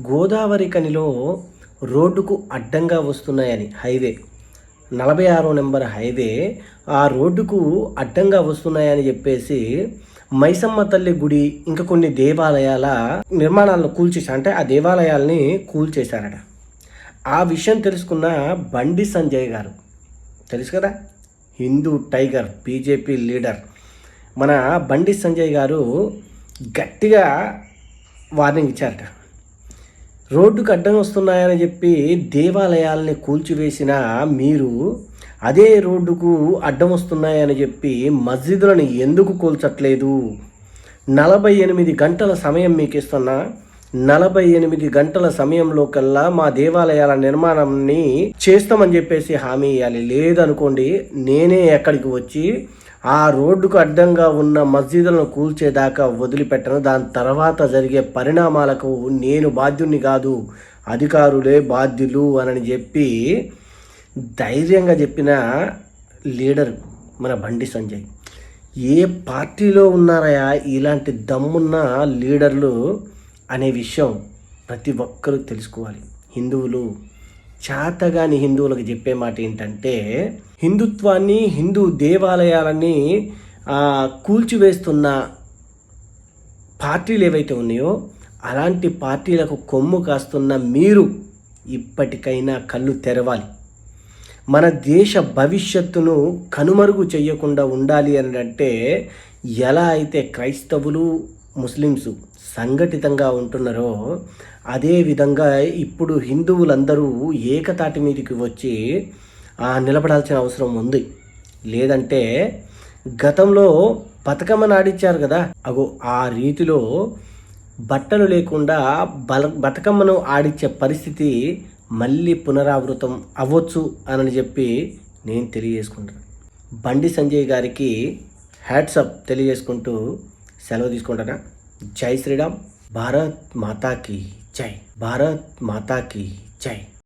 గోదావరి కనిలో రోడ్డుకు అడ్డంగా వస్తున్నాయని హైవే. నలభై ఆరో నెంబర్ హైవే ఆ రోడ్డుకు అడ్డంగా వస్తున్నాయని చెప్పేసి మైసమ్మ తల్లి గుడి ఇంకా కొన్ని దేవాలయాల నిర్మాణాలను కూల్చేశారు అంటే ఆ దేవాలయాల్ని కూల్చేశారట. ఆ విషయం తెలుసుకున్న బండి సంజయ్ గారు. తెలుసు కదా? Hindu tiger BJP leader. మన బండి సంజయ్ గారు గట్టిగా వార్నింగ్ ఇచ్చారట. రోడ్డుకు అడ్డం వస్తున్నాయని చెప్పి దేవాలయాల్ని కూల్చివేసిన మీరు అదే రోడ్డుకు అడ్డం వస్తున్నాయని చెప్పి మస్జిదులను ఎందుకు కూల్చట్లేదు? నలభై ఎనిమిది గంటల సమయం మీకు ఇస్తున్నా నలభై ఎనిమిది గంటల సమయంలో కల్లా మా దేవాలయాల నిర్మాణాన్ని చేస్తామని చెప్పేసి హామీ ఇవ్వాలి లేదనుకోండి నేనే ఎక్కడికి వచ్చి ఆ రోడ్డుకు అడ్డంగా ఉన్న మసీదులను కూల్చేదాకా వదిలిపెట్టను. దాని తర్వాత జరిగే పరిణామాలకు నేను బాధ్యుని కాదు అధికారులే బాధ్యులు అని చెప్పి ధైర్యంగా చెప్పిన లీడర్ మన బండి సంజయ్. ఏ పార్టీలో ఉన్నారయా? ఇలాంటి దమ్మున్న లీడర్లు అనే విషయం ప్రతి ఒక్కరూ తెలుసుకోవాలి. హిందువులు చేతగాని హిందువులకు చెప్పే మాట ఏంటంటే హిందుత్వాన్ని హిందూ దేవాలయాలని కూల్చివేస్తున్న పార్టీలు ఏవైతే ఉన్నాయో అలాంటి పార్టీలకు కొమ్ము కాస్తున్న మీరు ఇప్పటికైనా కళ్ళు తెరవాలి. మన దేశ భవిష్యత్తును కనుమరుగు చేయకుండా ఉండాలి అని అంటే ఎలా అయితే క్రైస్తవులు ముస్లిమ్స్ సంఘటితంగా ఉంటున్నారో అదే విధంగా ఇప్పుడు హిందువులందరూ ఏకతాటి మీదకి వచ్చి ఆ, నిలబడాల్సిన అవసరం ఉంది. లేదంటే గతంలో బతుకమ్మను ఆడించారు కదా అగో ఆ రీతిలో బట్టలు లేకుండా బల బతుకమ్మను ఆడించే పరిస్థితి మళ్ళీ పునరావృతం అవ్వచ్చు అని చెప్పి నేను తెలియజేసుకుంటాను బండి సంజయ్ గారికి హ్యాట్సప్ తెలియజేసుకుంటూ సెలవు తీసుకుంటానా జై శ్రీరామ్. భారత్ మాతాకి జై. భారత్ మాతాకి జై.